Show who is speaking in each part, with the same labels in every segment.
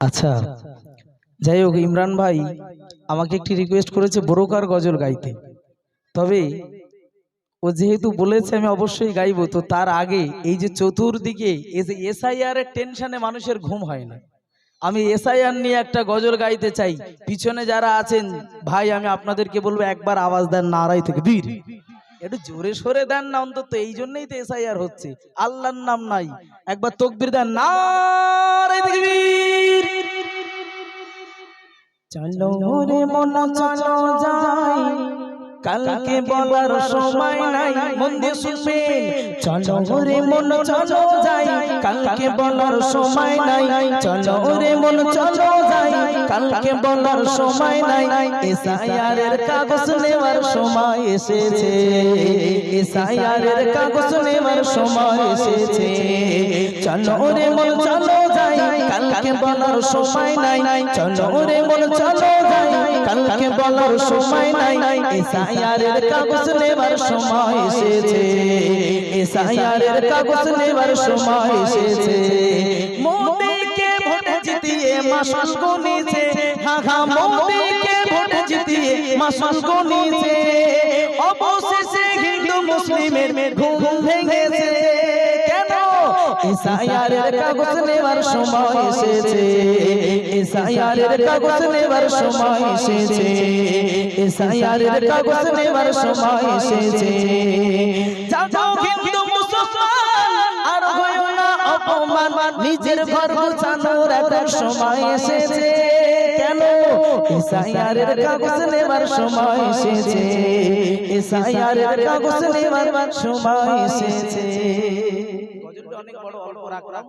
Speaker 1: আচ্ছা যাই হোক, ইমরান ভাই আমাকে একটি রিকোয়েস্ট করেছে বোরকার গজল গাইতে। তবে ও যেহেতু বলেছে আমি অবশ্যই গাইবো, তো তার আগে এই যে চতুর্দিকে এসআইআর এর টেনশনে মানুষের ঘুম হয় না। আমি এসআইআর নিয়ে একটা গজল গাইতে চাই। পিছনে যারা আছেন, ভাই, আমি আপনাদেরকে বলব একবার আওয়াজ দেন নারাই থেকে। বীর। একটু জোরে সরে দেন না, অন্তত এই জন্যই তো এসআইআর হচ্ছে। আল্লাহর নাম নাই। একবার তকবির দেন। না চলো রে মন চলো যাই। কালকে বলার সময় নাই মন দিয়ে শুনবেন। চলো রে মন, চলো যাই। কালকে বলার সময় নাই, চলো রে মন, চলো যাই। কালকে বলার সময় নাই এসআইআর এর কাগজ নেওয়ার সময় এসেছে। এসআইআর এর কাগজ নেওয়ার সময় এসেছে। চলো রে মন, চলো যাই কালকে বলার সময় নাই। চলো রে মন চলো যাই। কালকে বলার সময় নাই। এসআইআর কাগজ নেবার সময় এসেছে। এসআইআর কাগজ নেবার সময় এসেছে। মোদিকে ভোট জিতিয়ে মাস গুনিছে হা হা ভোট জিতিয়ে মাস গুনিছে অবশেষে হিন্দু মুসলিমের ঘুম ভেঙেছে। এর কাগজ নেবার সময় এসেছে। এর কাগজ নেবার সময় এসেছে। এর কাগজ নেবার সময় এসেছে। যাও হিন্দু মুসলমান আর হয়ো না অপমান। নিজের ঘর গোছানোর এখন সময় এসেছে। কেন? এসআইআর এর কাগজ নেবার সময় এসেছে। এসআইআর এর কাগজ নেবার সময় এসেছে। গজলটা অনেক বড় অল্প রাখলাম।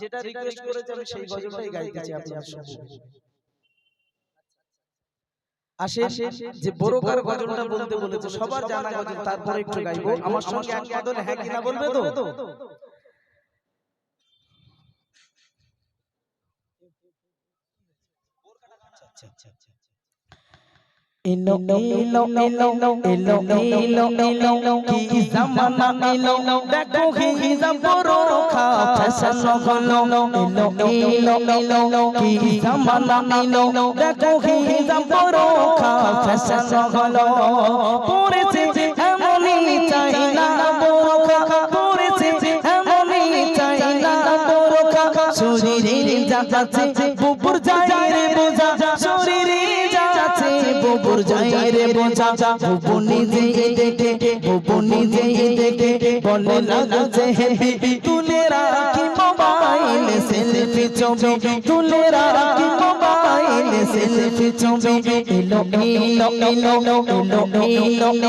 Speaker 1: যেটা রিকোয়েস্ট করেছে আমি সেই গজলটাই গাইতেছি আপনার সামনে। আসে যে বড়কার গজলটা বলতে বলেছে সবার জানা গজল তারপরে একটু গাইবো। আমার সঙ্গে এক বদলে হ্যাঁ কিনা বলবে তো? এলো এলো এলো এলো এলো এলো কি জামানা এলো দেখো হিজাব রোখা ফ্যাশন হলো এলো এলো এলো কি জামানা এলো দেখো হিজাব রোখা ফ্যাশন হলো পড়েছে এমনই চাই না বোরখা পড়েছে এমনই চাই না বোরখা শরীরে যাচ্ছে বুবুর যায় রে বোঝা শরীরে বুবুর যায় রে বোঝা বুবু নিজে দেখে বুবু নিজে দেখে, বলে লাগছে হেবি তুলে রাখি মোবাইল সেলফি ছবি, তুলে রাখি মোবাইল সেলফি ছবি, এলো এলো এলো এলো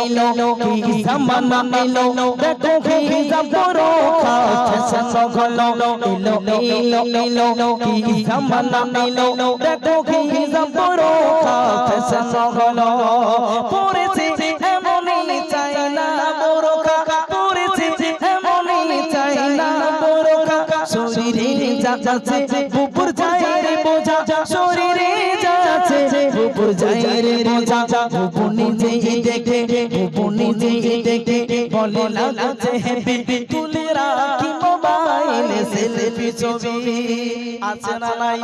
Speaker 1: এলো এলো কি জামানা এলো, দেখো কি জাবরো খা ফ্যাশন এলো এলো এলো কি জামানা এলো, দেখো কি জাবরো খা ফ্যাশন হলো। পড়েছে এমনই চাই না বোরখা। পড়েছে এমনই চাই না বোরখা। শরীরে যাচ্ছে বুবুর যায় রে বোঝা। শরীরে যাচ্ছে বুবুর যায় রে বোঝা। বুবু নিজে দেখে বুবু নিজে দেখে। বলে লাগছে হেপি, তুলে রাখি মোবাইল সেলফি ছবি। আছে না নাই?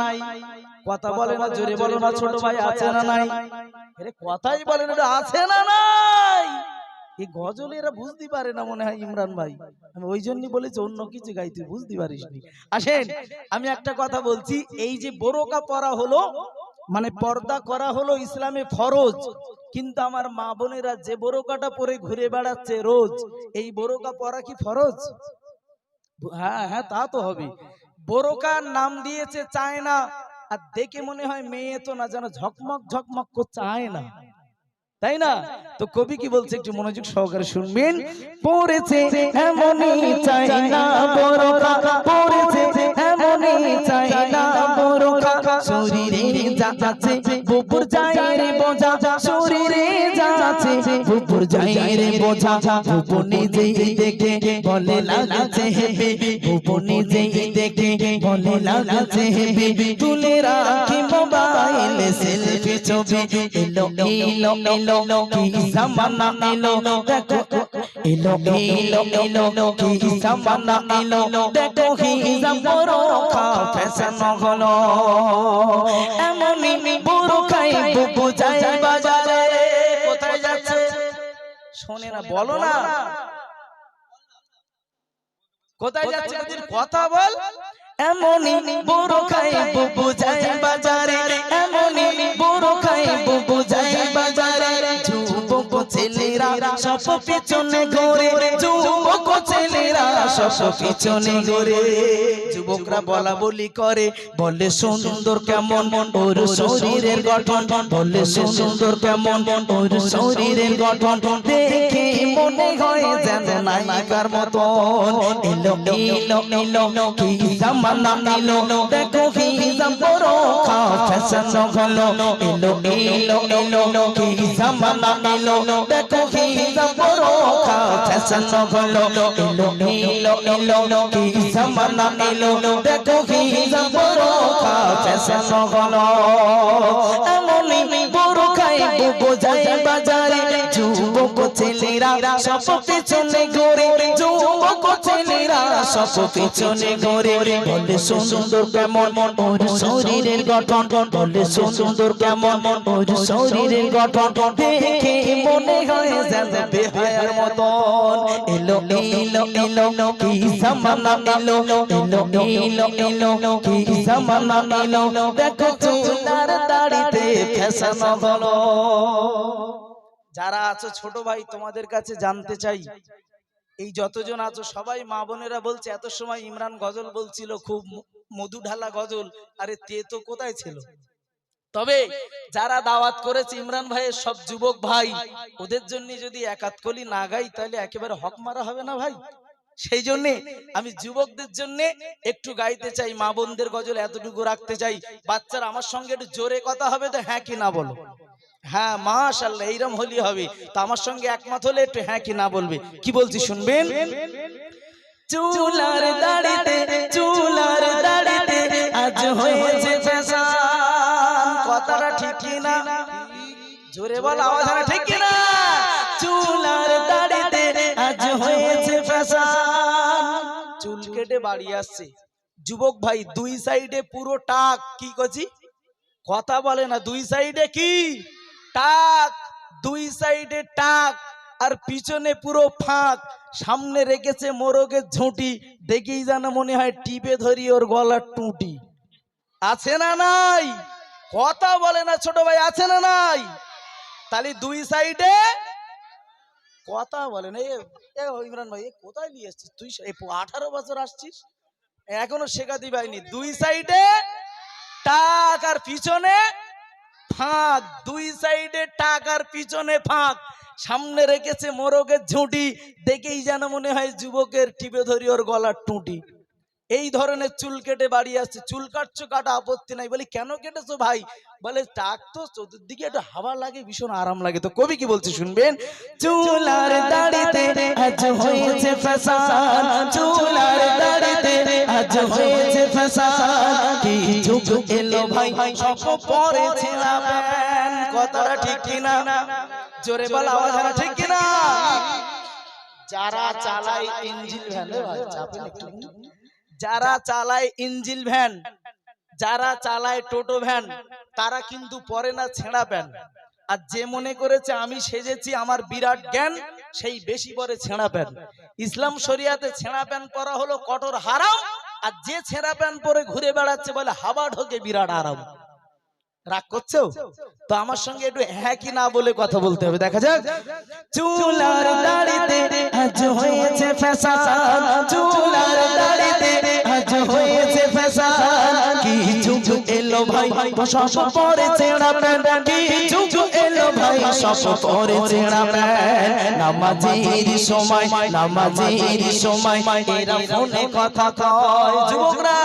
Speaker 1: কথা বলে না জোরে বলো না ছোট ভাই আছে না নাই? আরে কথাই বলে না আছে না নাই? এই গজল এরা বুঝতে পারে না মনে হয় ইমরান ভাই। আমি ওই জন্যই বলেছি অন্য কিছু গাই তুই বুঝতে পারিস নি। আসেন আমি একটা কথা বলছি এই যে বোরকা পরা হলো মানে পর্দা করা হলো ইসলামে ফরজ কিন্তু আমার মা বোনেরা যে বোরকাটা পরে ঘুরে বেড়াচ্ছে রোজ এই বোরকা পরা কি ফরজ? হ্যাঁ হ্যাঁ তা তো হবে। বোরকার নাম দিয়েছে চায় না আর দেখে মনে হয় মেয়ে তো না যেন ঝকমক ঝকমক করছে আয় না। তাই না? তো কবি কি বলছে? একটু মনোযোগ সহকারে শুনবেন। পড়েছে, এমনই চাই না, বড় পড়েছে এমনই চাই না বোরকা শরীরে যাচ্ছে বুবুর যায় রে বোঝা শরীরে যাচ্ছে বুবুর যায় রে বোঝা বুবু নিজেই দেখে বলে লাগছে হেবে বুবু নিজেই দেখে বলে লাগছে হেবে তুলে রাখি মোবাইল সেলফি ছবি এলো এলো এলো কি জামানা এলো দেখো এলো এলো এলো কি জামানা এলো দেখো কি জামরো খা ফ্যাশন হলো এমনই বুড়ো খাই বুবু যায় বাজারে। কোথায় যাচ্ছে? শোনে না, বলো না। কোথায় যাচ্ছে? ওদের কথা বল। এমনই বড় খাই বুবু যায় বাজারে। এমনই বড় খাই বুবু সব পিছনে ঘোরে, যুবক ছেলেরা সব পিছনে ঘোরে। যুবকরা বলা বলি করে, বলে সুন্দর কেমন ওর শরীরের গঠন, বলে সুন্দর কেমন ওর শরীরের গঠন। দেখে মনে হয় যেন নায়িকার মতন। এলো এলো এলো, কি জামানা এলো, দেখো কি জাম্বরো খা ফ্যাশন হলো এলো এলো এলো, কি জামানা এলো, দেখো কি জাম্বরো খা হলো এলো এলো এলো কি জামানা এলো দেখো কি জাম্বরো খা হলো। এমনই বড় খাই বাজারে। যুবক ছেলেরা সব পিছনে ঘোরে, যুবক ছেলেরা সব পিছনে ঘোরে। বলে সুন্দর কেমন ওর শরীরের গঠন, বলে সুন্দর কেমন ওর শরীরের গঠন। দেখে মনে হয় যেন বেহায়ার মতন। কি জামানা এলো এলো এলো এলো দেখো চুলার ফ্যাশন হলো যারা আছো ছোট ভাই, তোমাদের কাছে জানতে চাই, এই যতজন আছো, সবাই মা বোনেরা বলছে, এত সময় ইমরান গজল বলছিল, খুব মধু ঢালা গজল, আরে তে তো কোথায় ছিল? তবে যারা দাওয়াত করেছে, ইমরান ভাইয়ের সব যুবক ভাই, ওদের জন্য যদি একাতকলি না গাই, তাহলে একেবারে হক মারা হবে না ভাই? সেই জন্যে আমি যুবকদের জন্য একটু গাইতে চাই, মা বোনদের গজল এতটুকু রাখতে চাই। বাচ্চারা আমার সঙ্গে একটু জোরে কথা হবে তো হ্যাঁ কি না বলো? হ্যাঁ মাশাল্লাহ এইরকম হলি হবে। তো আমার সঙ্গে একমত হলে একটু হ্যাঁ কি না বলবে? কি বলছি শুনবেন? চুলার দাড়িতে চুলার দাড়িতে আজ হয়েছে ফ্যাশন কথাটা ঠিক কি না? জোরে বল আওয়াজ না, ঠিক কি না? চুলার দাড়িতে আজ হয়েছে ফ্যাশন চুল কেটে বাড়ি আসছে। যুবক ভাই দুই সাইডে পুরো টাক কি করছি কথা বলে না দুই সাইডে কি? টাক, দুই সাইডে টাক, আর পিছনে পুরো ফাঁক। সামনে রেখেছে মোরগের ঝুঁটি, দেখেই যেন মনে হয় টিপে ধরি ওর গলার টুটি। আছে না নাই? কথা বলে না ছোট ভাই, আছে না নাই? তাহলে দুই সাইডে কথা বলে না। ইমরান ভাই কোথায় নিয়ে এসছিস তুই? আঠারো বছর আসছিস? এখনও শেখাতে পাইনি দুই সাইডে টাক, আর পিছনে ফাঁক, দুই সাইডে টাকার পিছনে ফাঁক। সামনে রেখেছে মোরগের ঝুঁটি, দেখেই যেন মনে হয় যুবকের টিপে ধরি ওর গলার টুটি। এই ধরনের চুল কেটে বাড়ি আসছে। চুল কাটছো কাটা আপত্তি নাই। বলি কেন কেটেছো ভাই? বলে টাক তো চতুর্দিকে একটু হাওয়া লাগে ভীষণ আরাম লাগে। তো কবি কি বলছে শুনবেন? চুলার দাড়িতে আজ হয়েছে ফ্যাশন। চুলার দাড়িতে আজ হয়েছে ফ্যাশন। কি যুগ এলো ভাই সব ছেঁড়া প্যান। কথাটা ঠিক কিনা? জোরে বল আওয়াজ না, ঠিক কিনা? যারা চালায় ইঞ্জিল ভ্যান ভাই চাপেন একটু। যারা চালায় ইঞ্জিল ভ্যান, যারা চালায় টোটো ভ্যান, তারা কিন্তু পরে না ছেঁড়া প্যান আর যে মনে করেছে, আমি সেজেছি আমার বিরাট জ্ঞান, সেই বেশি পরে ছেঁড়া প্যান ইসলাম শরিয়াতে ছেঁড়া প্যান করা হলো কঠোর হারাম, আর যে ছেঁড়া প্যান পরে ঘুরে বেড়াচ্ছে বলে হাবা ঢোকে বিরাট আরাম রাগ করছ? তো আমার সঙ্গে একটু হ্যাঁ কি না বলে কথা বলতে হবে, দেখা যাক। চুলার দাড়িতে আজ হয়েছে চুলার দাড়িতে আজ হয়েছে এলো ভাই সব পড়েছে সব পরে ছেঁড়া প্যান নামাজির সময় নামাজির সময়, এরা ফোনে কথা কয়। যুবকরা,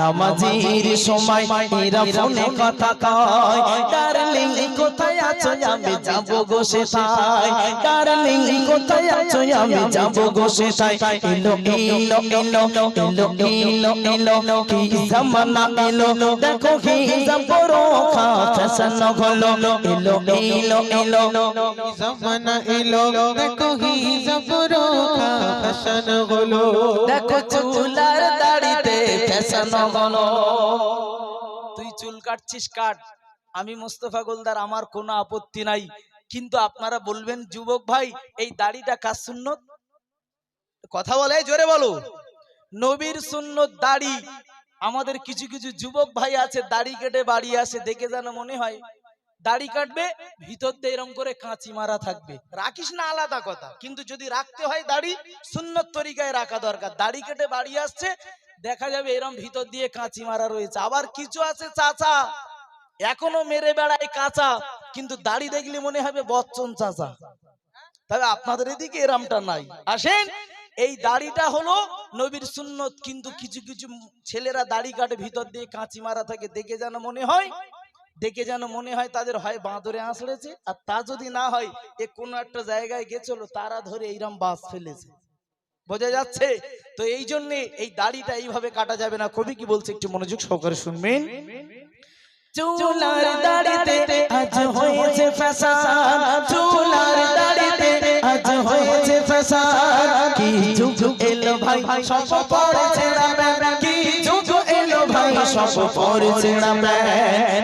Speaker 1: নামাজির সময়, এরা ফোনে কথা কয়। ডার্লিং, কোথায় আছো আমি যাব গো সেটাই ডার্লিং কোথায় আছো আমি যাব গো সেটাই এলো এলো এলো এলো এলো এলো কি জামানা এলো। দেখো কি জাম্পরো খা ফ্যাশন হলো এলো এলো এলো
Speaker 2: জমানা এলো। দেখো হিজাব রোখা ফ্যাশন হলো
Speaker 1: দেখো চুলার দাড়িতে ফেসানো হলো তুই চুল কাটছিস কাট আমি মোস্তফা গোলদার, আমার কোনো আপত্তি নাই। কিন্তু আপনারা বলবেন, যুবক ভাই, এই দাড়িটা কার সুন্নত? কথা বলে, জোরে বলো। নবীর সুন্নত দাড়ি। আমাদের কিছু কিছু যুবক ভাই আছে, দাড়ি কেটে বাড়ি আসে, দেখে যেন মনে হয় দাড়ি কাটবে, ভিতর দিয়ে এরম করে কাঁচি মারা থাকবে। রাখিস না আলাদা কথা, কিন্তু যদি রাখতে হয় দাড়ি, সুন্নত তরিকায় রাখা দরকার। দাড়ি কেটে বাড়ি আসছে, দেখা যাবে এরম ভিতর দিয়ে কাঁচি মারা রয়েছে। আবার কিছু আছে, চাচা। এখনও মেরে বেড়ায় কাঁচা, কিন্তু দাড়ি দেখলে মনে হবে বচ্চন চাচা। তবে আপনাদের এদিকে এরামটা নাই। আসেন, এই দাড়িটা হলো নবীর সুন্নত, কিন্তু কিছু কিছু ছেলেরা দাড়ি কাটে, ভিতর দিয়ে কাঁচি মারা থাকে। দেখে যেন মনে হয়, দেখে যেন মনে হয় তাদের হয় বাঁদরে আঁচড়েছে, আর তা যদি না হয়, এ কোনো একটা জায়গায় গেছিল, তারা ধরে এইরকম বাস ফেলেছে। বোঝা যাচ্ছে? তো এই জন্যে এই দাড়িটা এইভাবে কাটা যাবে না। কবি কি বলছে, একটু মনোযোগ সহকারে শুনবেন। চুলার দাড়িতে আজ হয়েছে ফ্যাশন। চুলার দাড়িতে আজ হয়েছে ফ্যাশন। কি যুগ এলো ভাই সব পড়েছে ভাই সব পড়েছে রাম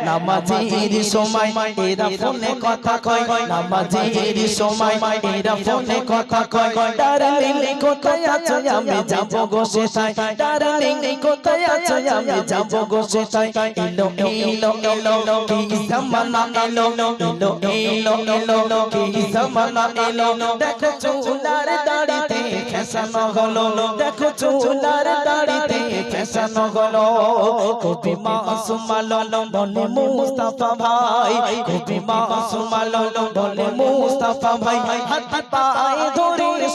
Speaker 1: নামাজির সময় এরা ফোনে কথা কয়। নামাজির সময় এরা ফোনে কথা কয়। ডার্লিং কোথায় আছো? আমি যাব গো সেটাই ডার্লিং কোথায় আছো? আমি যাব গো সেটাই এলো এলো এলো, কি জামানা এলো এলো এলো এলো, কি জামানা এলো। দেখো চুলার দাড়িতে ফ্যাশন হলো। দেখো চুলার দাড়িতে ফ্যাশন হলো কবি মাসুম আলো বলে মুস্তাফা ভাই। কবি মাসুম আলো বলে মুস্তাফা ভাই। হাত পায়ে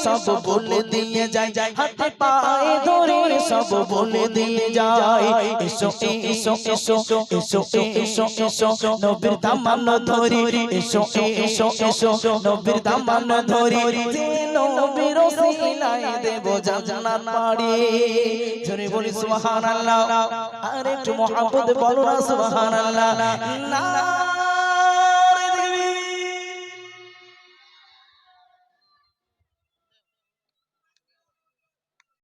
Speaker 1: সব বলে দিয়ে যায় হাতে পায়ে ধরে সব বলে দিয়ে যায়। এসো এসো এসো এসো এসো এসো নবীর দামান ধরি। এসো এসো এসো নবীর দামান ধরি। নবীর সিনায় দেব জান্নাত পাড়ি জোরে বলি সুবহানাল্লাহ। আর একটু মহব্বত বলো না সুবহানাল্লাহ। না